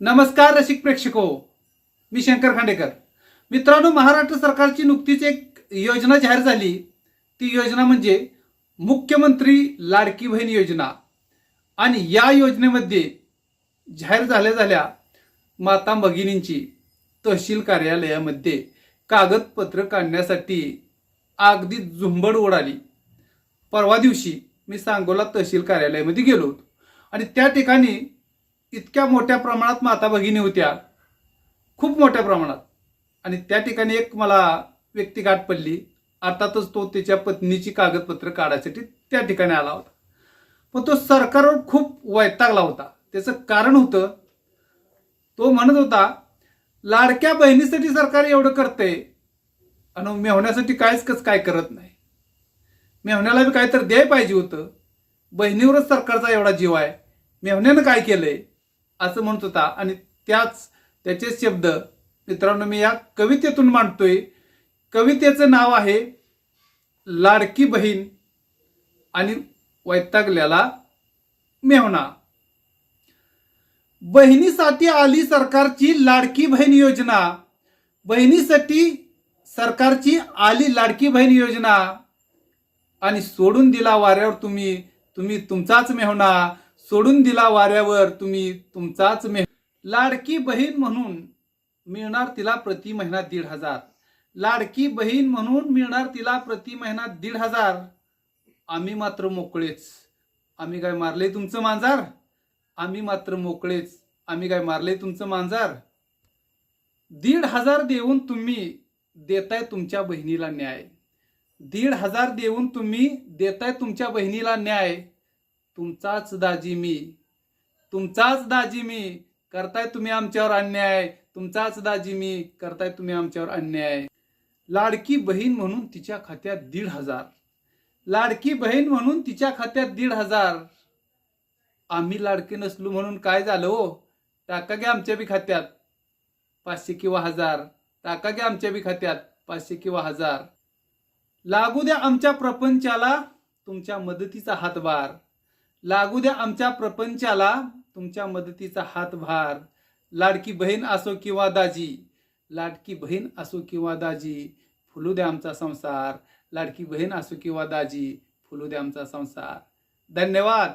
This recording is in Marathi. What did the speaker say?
नमस्कार रसिक प्रेक्षको मी शंकर खांडेकर. मित्रांनो महाराष्ट्र सरकारची नुकतीच एक योजना जाहीर झाली. ती योजना म्हणजे मुख्यमंत्री लाडकी बहीण योजना. आणि या योजनेमध्ये जाहीर झाल्या झाल्या माता भगिनींची तहसील कार्यालयामध्ये कागदपत्र काढण्यासाठी अगदी झुंबड उडाली परवा दिवशी मी सांगोला तहसील कार्यालयामध्ये गेलो होतो. आणि त्या ठिकाणी इतक्या मोठ्या प्रमाणात माता भगिनी होत्या. खूप मोठ्या प्रमाणात. आणि त्या ठिकाणी एक मला व्यक्ती गाठ पडली. अर्थातच तो त्याच्या पत्नीची कागदपत्र काढायसाठी त्या ठिकाणी आला होता. पण तो सरकारवर खूप वैतागला होता. त्याचं कारण होतं तो म्हणत होता लाडक्या बहिणीसाठी सरकार एवढं करतंय आणि मेहण्यासाठी काहीच कस काय करत नाही? मेहण्याला बी काहीतरी द्याय पाहिजे होतं. बहिणीवरच सरकारचा एवढा जीव आहे. मेहण्यानं काय केलंय? असं म्हणत होता. आणि त्याच त्याचे शब्द मित्रांनो मी या कवितेतून मांडतोय. कवितेचं नाव आहे लाडकी बहीण आणि वैतागल्याला मेहणा बहिणीसाठी आली सरकारची लाडकी बहीण योजना. बहिणीसाठी सरकारची आली लाडकी बहीण योजना. आणि सोडून दिला वाऱ्यावर तुम्ही तुम्ही तुमचाच मेहना. सोडून दिला वाऱ्यावर तुम्ही तुमचाच मेह. लाडकी बहीण म्हणून मिळणार तिला प्रति महिना दीड हजार. लाडकी बहीण म्हणून मिळणार तिला प्रति महिना दीड हजार. आम्ही मात्र मोकळेच. आम्ही काय मारले तुमचं मांजार? आम्ही मात्र मोकळेच. आम्ही काय मारले तुमचं मांजार? दीड हजार देऊन तुम्ही देताय तुमच्या बहिणीला न्याय. दीड हजार देऊन तुम्ही देताय तुमच्या बहिणीला न्याय. तुमचाच दाजी मी. तुमचाच दाजी मी. करताय तुम्ही आमच्यावर अन्याय. तुमचाच दाजी मी. करताय तुम्ही आमच्यावर अन्याय. लाडकी बहीण म्हणून तिच्या खात्यात दीड हजार. लाडकी बहीण म्हणून तिच्या खात्यात दीड हजार. आम्ही लाडके नसलो म्हणून काय झालं हो? टाका घ्या आमच्या बी खात्यात. पाचशे किंवा हजार. टाका घ्या आमच्या बी खात्यात. पाचशे किंवा हजार. लागू द्या आमच्या प्रपंचाला तुमच्या मदतीचा हातभार. लागू द्या आमच्या प्रपंचाला. तुमच्या मदतीचा हातभार. लाडकी बहीण असो किंवा दाजी. लाडकी बहीण असो किंवा दाजी फुलू द्या आमचा संसार. लाडकी बहीण असो किंवा दाजी फुलू द्या आमचा संसार. धन्यवाद.